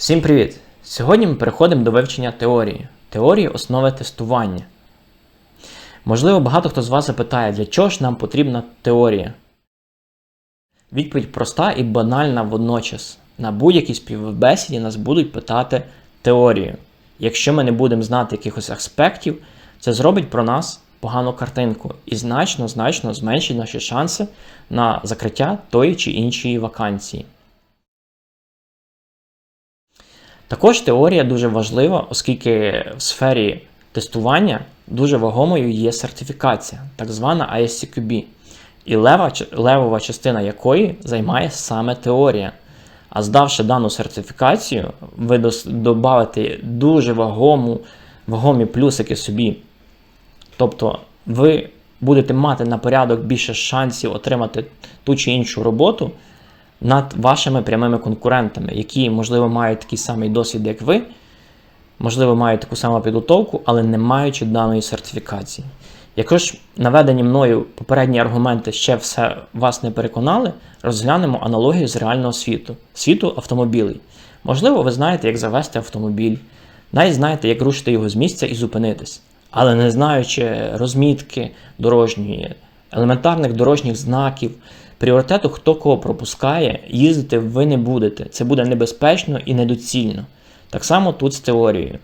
Всім привіт! Сьогодні ми переходимо до вивчення теорії. Теорії основи тестування. Можливо, багато хто з вас запитає, для чого ж нам потрібна теорія? Відповідь проста і банальна водночас. На будь-якій співбесіді нас будуть питати теорію. Якщо ми не будемо знати якихось аспектів, це зробить про нас погану картинку і значно, значно зменшить наші шанси на закриття тої чи іншої вакансії. Також теорія дуже важлива, оскільки в сфері тестування дуже вагомою є сертифікація, так звана ISCQB, і лева, левова частина якої займає саме теорія. А здавши дану сертифікацію, ви додавите дуже вагому, вагомі плюсики собі. Тобто ви будете мати на порядок більше шансів отримати ту чи іншу роботу над вашими прямими конкурентами, які, можливо, мають такий самий досвід, як ви, можливо, мають таку саму підготовку, але не маючи даної сертифікації. Якщо ж наведені мною попередні аргументи ще все вас не переконали, розглянемо аналогію з реального світу, світу автомобілей. Можливо, ви знаєте, як завести автомобіль, навіть знаєте, як рушити його з місця і зупинитись. Але не знаючи розмітки дорожньої, елементарних дорожніх знаків, пріоритету, хто кого пропускає, їздити ви не будете. Це буде небезпечно і недоцільно. Так само тут з теорією.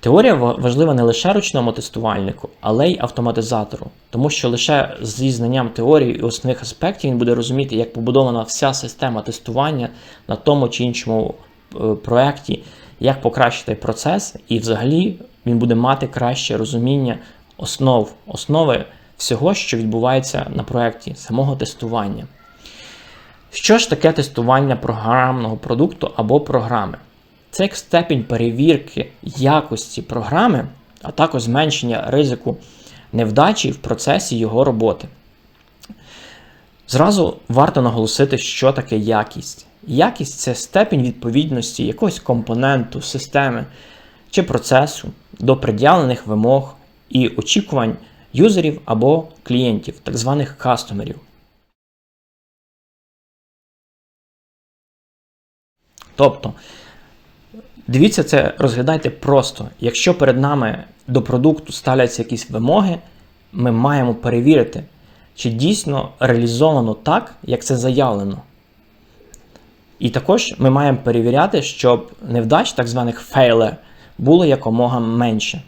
Теорія важлива не лише ручному тестувальнику, але й автоматизатору, тому що лише зі знанням теорії і основних аспектів він буде розуміти, як побудована вся система тестування на тому чи іншому е, проєкті, як покращити процес, і взагалі він буде мати краще розуміння основ, основи всього, що відбувається на проєкті, самого тестування. Що ж таке тестування програмного продукту або програми? Це як степінь перевірки якості програми, а також зменшення ризику невдачі в процесі його роботи. Зразу варто наголосити, що таке якість. Якість це степінь відповідності якогось компоненту, системи чи процесу до пред'явлених вимог і очікувань юзерів або клієнтів, так званих кастомерів. Тобто, дивіться це, розглядайте просто. Якщо перед нами до продукту ставляться якісь вимоги, ми маємо перевірити, чи дійсно реалізовано так, як це заявлено. І також ми маємо перевіряти, щоб невдач, так званих фейлер, було якомога менше.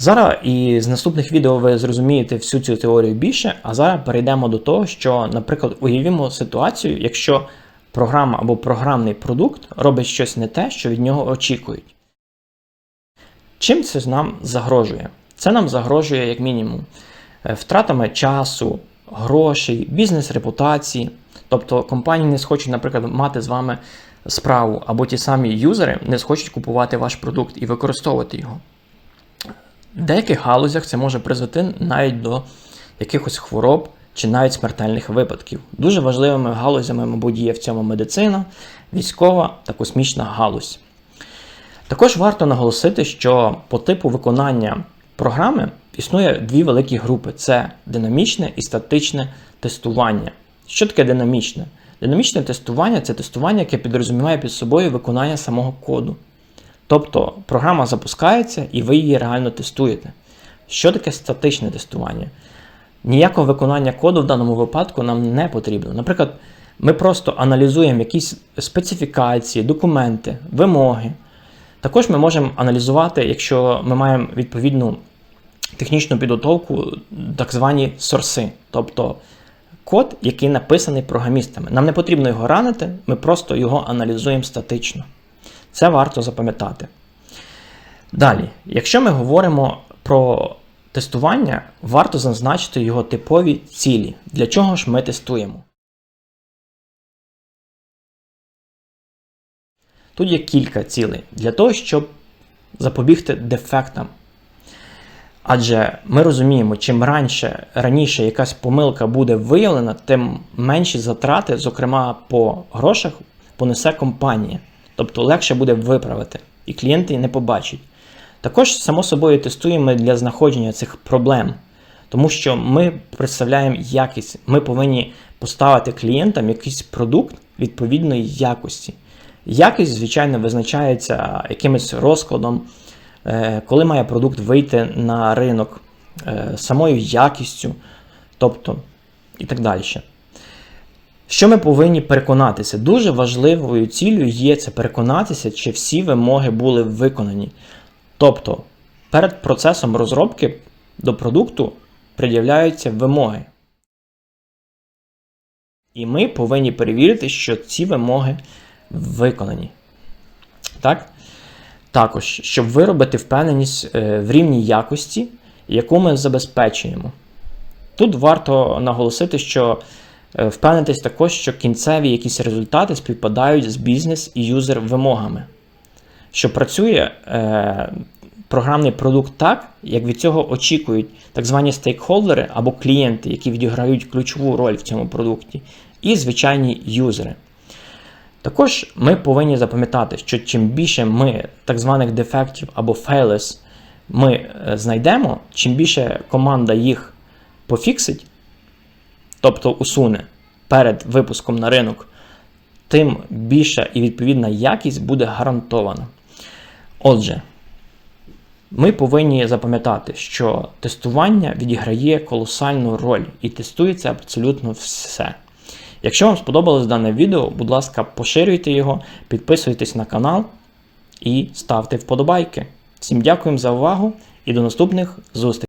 Зараз і з наступних відео ви зрозумієте всю цю теорію більше, а зараз перейдемо до того, що, наприклад, уявімо ситуацію, якщо програма або програмний продукт робить щось не те, що від нього очікують. Чим це нам загрожує? Це нам загрожує, як мінімум, е, втратами часу, грошей, бізнес-репутації. Тобто компанії не схочуть, наприклад, мати з вами справу, або ті самі юзери не схочуть купувати ваш продукт і використовувати його. В деяких галузях це може призвести навіть до якихось хвороб чи навіть смертельних випадків. Дуже важливими галузями, мабуть, є в цьому медицина, військова та космічна галузь. Також варто наголосити, що по типу виконання програми існує дві великі групи: це динамічне і статичне тестування. Що таке динамічне? Динамічне тестування це тестування, яке підрозуміває під собою виконання самого коду. Тобто програма запускається і ви її реально тестуєте. Що таке статичне тестування? Ніякого виконання коду в даному випадку нам не потрібно. Наприклад, ми просто аналізуємо якісь специфікації, документи, вимоги. Також ми можемо аналізувати, якщо ми маємо відповідну технічну підготовку, так звані сорси, тобто код, який написаний програмістами. Нам не потрібно його ранити, ми просто його аналізуємо статично. Це варто запам'ятати. Далі, якщо ми говоримо про тестування, варто зазначити його типові цілі. Для чого ж ми тестуємо? Тут є кілька цілей для того, щоб запобігти дефектам. Адже ми розуміємо, чим раніше, раніше якась помилка буде виявлена, тим менші затрати, зокрема по грошах, понесе компанія. Тобто легше буде виправити, і клієнти не побачать. Також, само собою, тестуємо для знаходження цих проблем, тому що ми представляємо якість, ми повинні поставити клієнтам якийсь продукт відповідної якості. Якість, звичайно, визначається якимось розкладом, е, коли має продукт вийти на ринок, е, самою якістю, тобто і так далі. Що ми повинні переконатися? Дуже важливою цілею є це переконатися, чи всі вимоги були виконані. Тобто, перед процесом розробки до продукту пред'являються вимоги. І ми повинні перевірити, що ці вимоги виконані. Так? Також, щоб виробити впевненість е, в рівні якості, яку ми забезпечуємо. Тут варто наголосити, що впевнитись також, що кінцеві якісь результати співпадають з бізнес і юзер вимогами. Що працює е, програмний продукт так, як від цього очікують так звані стейкхолдери або клієнти, які відіграють ключову роль в цьому продукті, і звичайні юзери. Також ми повинні запам'ятати, що чим більше ми так званих дефектів або failures ми е, знайдемо, чим більше команда їх пофіксить, тобто усуне перед випуском на ринок, тим більша і відповідна якість буде гарантована. Отже, ми повинні запам'ятати, що тестування відіграє колосальну роль і тестується абсолютно все. Якщо вам сподобалось дане відео, будь ласка, поширюйте його, підписуйтесь на канал і ставте вподобайки. Всім дякуємо за увагу і до наступних зустрічей!